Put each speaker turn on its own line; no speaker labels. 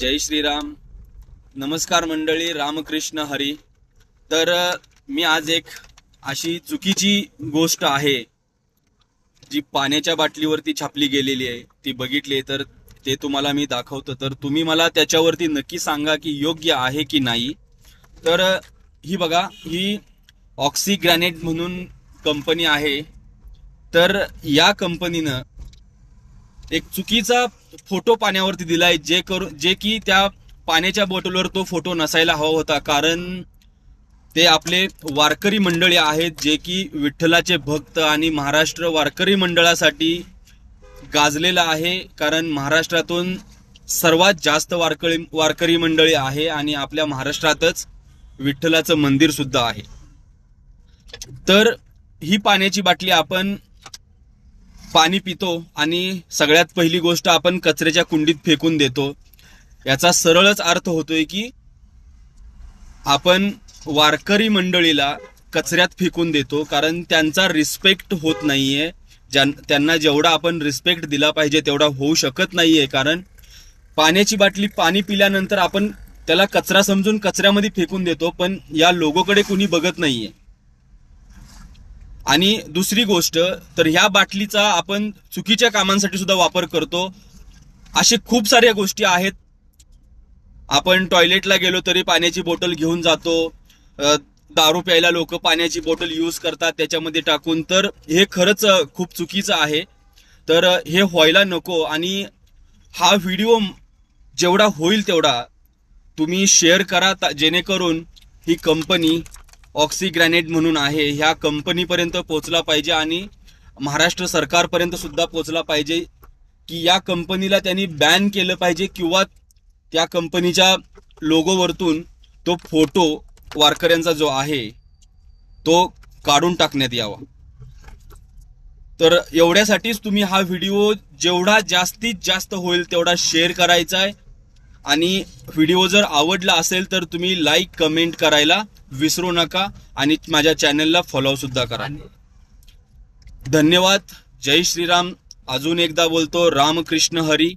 जय श्रीराम. नमस्कार मंडळी रामकृष्ण हरी. तर मी आज एक अशी चुकीची गोष्ट आहे जी पाण्याच्या बाटलीवरती छापली गेलेली आहे. ती बघितली तर ते तुम्हाला मी दाखवतो. तर तुम्ही मला त्याच्यावरती नक्की सांगा की योग्य आहे की नाही. तर ही बघा ही ऑक्सी ग्रॅनेट म्हणून कंपनी आहे. तर या कंपनीनं एक चुकीचा फोटो पाण्यावरती दिलाय जे करू जे की त्या पाण्याच्या बॉटलवर तो फोटो नसायला हवा होता. कारण ते आपले वारकरी मंडळी आहेत जे की विठ्ठलाचे भक्त आणि महाराष्ट्र वारकरी मंडळासाठी गाजलेलं आहे. कारण महाराष्ट्रातून सर्वात जास्त वारकरी वारकरी मंडळी आहे आणि आपल्या महाराष्ट्रातच विठ्ठलाचं मंदिर सुद्धा आहे. तर ही पाण्याची बाटली आपण पाणी पितो आणि सगळ्यात पहिली गोष्ट आपण कचऱ्याच्या कुंडीत फेकून देतो. याचा सरळच अर्थ होतोय की आपण वारकरी मंडळीला कचऱ्यात फेकून देतो कारण त्यांचा रिस्पेक्ट होत नाहीये. ज्यां त्यांना जेवढा आपण रिस्पेक्ट दिला पाहिजे तेवढा होऊ शकत नाहीये कारण पाण्याची बाटली पाणी पिल्यानंतर आपण त्याला कचरा समजून कचऱ्यामध्ये फेकून देतो पण या लोगोकडे कुणी बघत नाहीये. आणि दुसरी गोष्ट तर ह्या बाटलीचा आपण चुकीच्या कामांसाठी सुद्धा वापर करतो. असे खूप साऱ्या गोष्टी आहेत. आपण टॉयलेटला गेलो तरी पाण्याची बॉटल घेऊन जातो. दारू प्यायला लोक पाण्याची बॉटल यूज करतात त्याच्यामध्ये टाकून. तर हे खरंच खूप चुकीचं आहे. तर हे व्हायला नको आणि हा व्हिडिओ जेवढा होईल तेवढा तुम्ही शेअर करा ता- जेणेकरून ही कंपनी ऑक्सिग्रॅनेट म्हणून आहे. ह्या कंपनीपर्यंत पोचला पाहिजे आणि महाराष्ट्र सरकारपर्यंत सुद्धा पोचला पाहिजे की या कंपनीला त्यांनी बॅन केलं पाहिजे किंवा त्या कंपनीच्या लोगोवरतून तो फोटो वारकऱ्यांचा जो आहे तो काढून टाकण्यात यावा. तर एवढ्यासाठीच तुम्ही हा व्हिडिओ जेवढा जास्तीत जास्त होईल तेवढा शेअर करायचा आहे. आणि व्हिडिओ जर आवडला असेल तर तुम्ही लाईक कमेंट करायला विसरू नका आणि माझ्या चॅनलला फॉलोसुद्धा करा. धन्यवाद. जय श्रीराम. अजून एकदा बोलतो रामकृष्ण हरी.